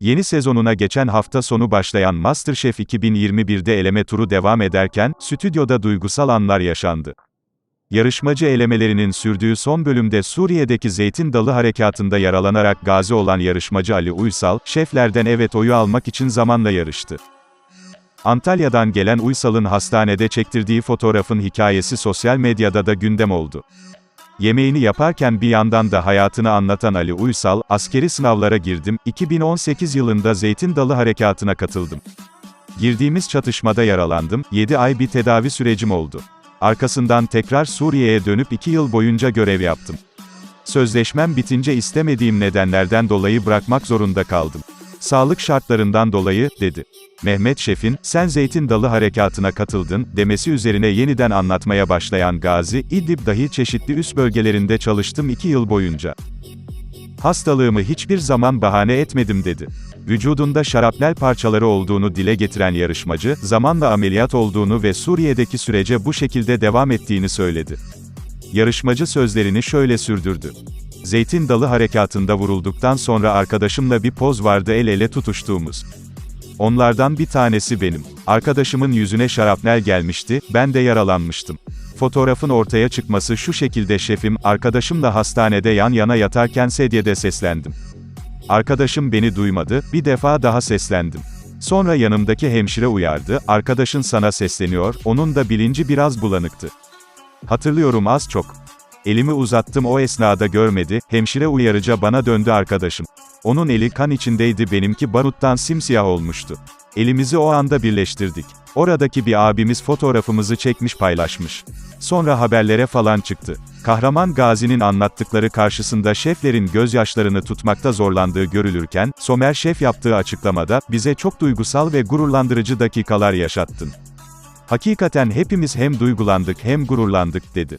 Yeni sezonuna geçen hafta sonu başlayan MasterChef 2021'de eleme turu devam ederken, stüdyoda duygusal anlar yaşandı. Yarışmacı elemelerinin sürdüğü son bölümde Suriye'deki Zeytin Dalı Harekatı'nda yaralanarak gazi olan yarışmacı Ali Uysal, şeflerden evet oyu almak için zamanla yarıştı. Antalya'dan gelen Uysal'ın hastanede çektirdiği fotoğrafın hikayesi sosyal medyada da gündem oldu. Yemeğini yaparken bir yandan da hayatını anlatan Ali Uysal, askeri sınavlara girdim, 2018 yılında Zeytin Dalı Harekatı'na katıldım. Girdiğimiz çatışmada yaralandım, 7 ay bir tedavi sürecim oldu. Arkasından tekrar Suriye'ye dönüp 2 yıl boyunca görev yaptım. Sözleşmem bitince istemediğim nedenlerden dolayı bırakmak zorunda kaldım. Sağlık şartlarından dolayı, dedi. Mehmet Şef'in, sen Zeytin Dalı Harekatı'na katıldın, demesi üzerine yeniden anlatmaya başlayan Gazi, İdlib dahi çeşitli üst bölgelerinde çalıştım iki yıl boyunca. Hastalığımı hiçbir zaman bahane etmedim dedi. Vücudunda şarapnel parçaları olduğunu dile getiren yarışmacı, zamanla ameliyat olduğunu ve Suriye'deki sürece bu şekilde devam ettiğini söyledi. Yarışmacı sözlerini şöyle sürdürdü. Zeytin Dalı Harekatı'nda vurulduktan sonra arkadaşımla bir poz vardı el ele tutuştuğumuz. Onlardan bir tanesi benim. Arkadaşımın yüzüne şarapnel gelmişti, ben de yaralanmıştım. Fotoğrafın ortaya çıkması şu şekilde şefim, arkadaşımla hastanede yan yana yatarken sedyede seslendim. Arkadaşım beni duymadı, bir defa daha seslendim. Sonra yanımdaki hemşire uyardı, arkadaşın sana sesleniyor, onun da bilinci biraz bulanıktı. Hatırlıyorum az çok. Elimi uzattım o esnada görmedi, hemşire uyarıca bana döndü arkadaşım. Onun eli kan içindeydi benimki baruttan simsiyah olmuştu. Elimizi o anda birleştirdik. Oradaki bir abimiz fotoğrafımızı çekmiş paylaşmış. Sonra haberlere falan çıktı. Kahraman Gazi'nin anlattıkları karşısında şeflerin gözyaşlarını tutmakta zorlandığı görülürken, Somer Şef yaptığı açıklamada, bize çok duygusal ve gururlandırıcı dakikalar yaşattın. Hakikaten hepimiz hem duygulandık hem gururlandık, dedi.